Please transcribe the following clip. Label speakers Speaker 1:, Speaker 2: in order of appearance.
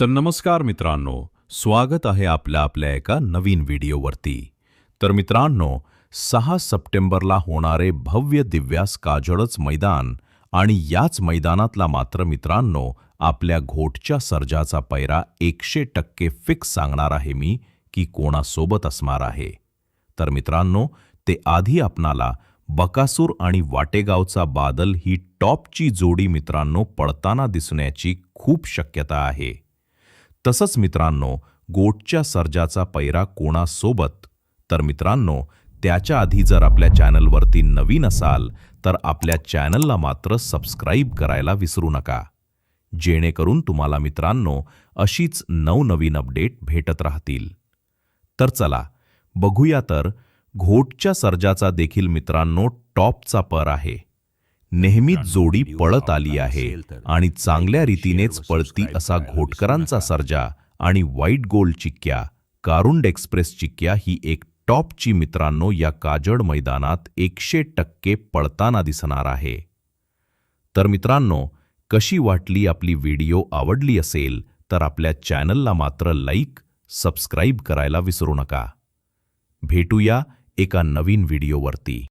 Speaker 1: तर नमस्कार मित्रांनो स्वागत आहे आपल्या आपल्या एका नवीन व्हिडिओवरती. तर मित्रांनो सहा सप्टेंबरला होणारे भव्य दिव्यास काजळच मैदान आणि याच मैदानातला मात्र मित्रांनो आपल्या घोटच्या सर्जाचा पैरा एकशे टक्के फिक्स सांगणार आहे मी की कोणासोबत असणार आहे. तर मित्रांनो ते आधी आपणाला बकासूर आणि वाटेगावचा बादल ही टॉपची जोडी मित्रांनो पळताना दिसण्याची खूप शक्यता आहे. तसंच मित्रांनो गोटच्या सर्जाचा पैरा कोणासोबत? तर मित्रांनो त्याच्या आधी जर आपल्या चॅनलवरती नवीन असाल तर आपल्या चॅनलला मात्र सबस्क्राईब करायला विसरू नका. जेणेकरून तुम्हाला मित्रांनो अशीच नवनवीन अपडेट भेटत राहतील. तर चला बघूया तर घोटच्या सर्जाचा देखील मित्रांनो टॉपचा पर आहे. नेहमीच जोडी पळत आली आहे आणि चांगल्या रीतीनेच पळती असा घोटकरांचा सर्जा आणि व्हाईट गोल्ड चिक्क्या. कारुंड एक्सप्रेस चिक्क्या ही एक टॉपची मित्रांनो या काजड मैदानात एकशे टक्के पळताना दिसणार आहे. तर मित्रांनो कशी वाटली आपली व्हिडिओ आवडली असेल तर आपल्या चॅनलला मात्र लाईक सबस्क्राईब करायला विसरू नका. भेटूया एका नवीन व्हिडिओवरती